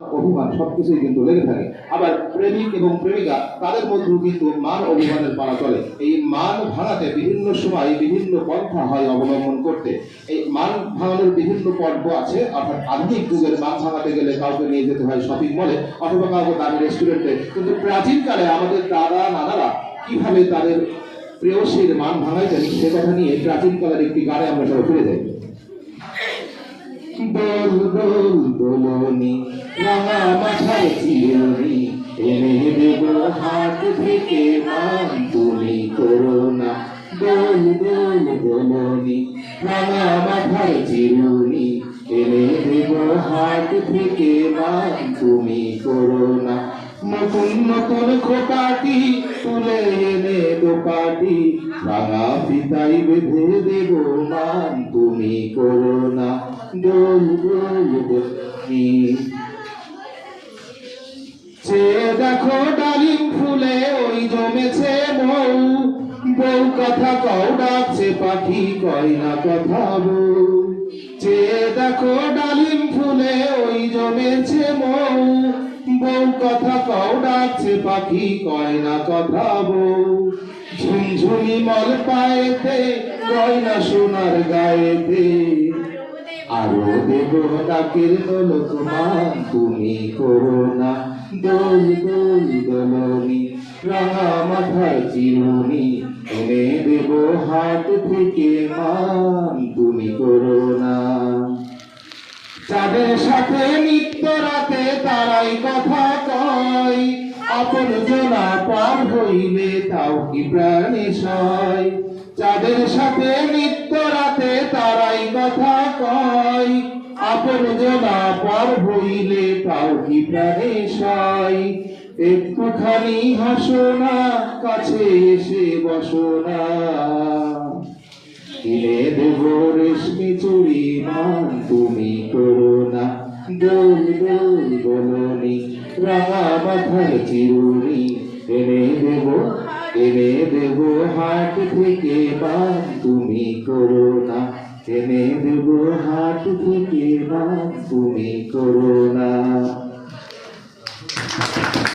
অভিমান, সবকিছুই কিন্তু লেগে থাকে। আবার প্রেমিক এবং প্রেমিকা, তাদের মধ্যেও কিন্তু মান অভিমানের পাড়া চলে। এই মান ভাঙাতে বিভিন্ন সময় বিভিন্ন পন্থা হয় অবলম্বন করতে। এই মান ভাঙানোর বিভিন্ন পর্ব আছে, অর্থাৎ আধুনিক যুগের মান ভাঙাতে গেলে কাউকে নিয়ে যেতে হয় শপিং মলে অথবা কাউকে দামি রেস্টুরেন্টে কিন্তু প্রাচীনকালে আমাদের দাদা, নানারা কীভাবে তাদের প্রেয়সীর মান ভাঙাইতেন, সে কথা নিয়ে প্রাচীনকালের একটি গানে আমরা সবাই ফিরে যাই। দোলনি রাঙা চিরনি এনে দেব হাত থেকে মান তুমি করোনা দোল দোল দোলনি রাঙা মাথায় চিরনি এনে দেব হাত থেকে মান তুমি করোনা নতুন নতুন খোপাটি তুলে দোপাটি ভাঙা পিতাই বেঁধে দেব মান তুমি করোনা দোল দোল দোলনি যে দেখো ডালিম ফুলে, ওই জমেছে মৌ। বউ কথা কও, ডাকছে পাখি, কয় না কথা বউ। যে দেখো ডালিম ফুলে, ওই জমেছে মৌ। বউ কথা কও, ডাকছে পাখি, কয় না কথা বউ। ঝুমঝুমি মল পায়েতে, গয়না সোনার গায়েতে। আরও দেব ডাকের দোলক মান তুমি করো না দোল দোল দোলনি রাঙা মাথায় চিরুনি এনে দেব হাত থেকে মান তুমি করো না সাথে নিত্য রাতে তারাই কথা কয় আপন জনা পার হইলে তাও কি প্রাণে সয় যাদের সাথে নিত্য রাতে জনা পার হইলে তাও কি প্রাণে একটুখানি হাসো না, কাছে এসে বসো না। কিনে দেব রেশমি চুড়ি মান তুমি করো না। দোল দোল দোলনি রাঙা মাথার চিরুনি। এনে দেব এনে দেব হাট থেকে মান তুমি করো না এনে দেব হাত থেকে তুমি করো না।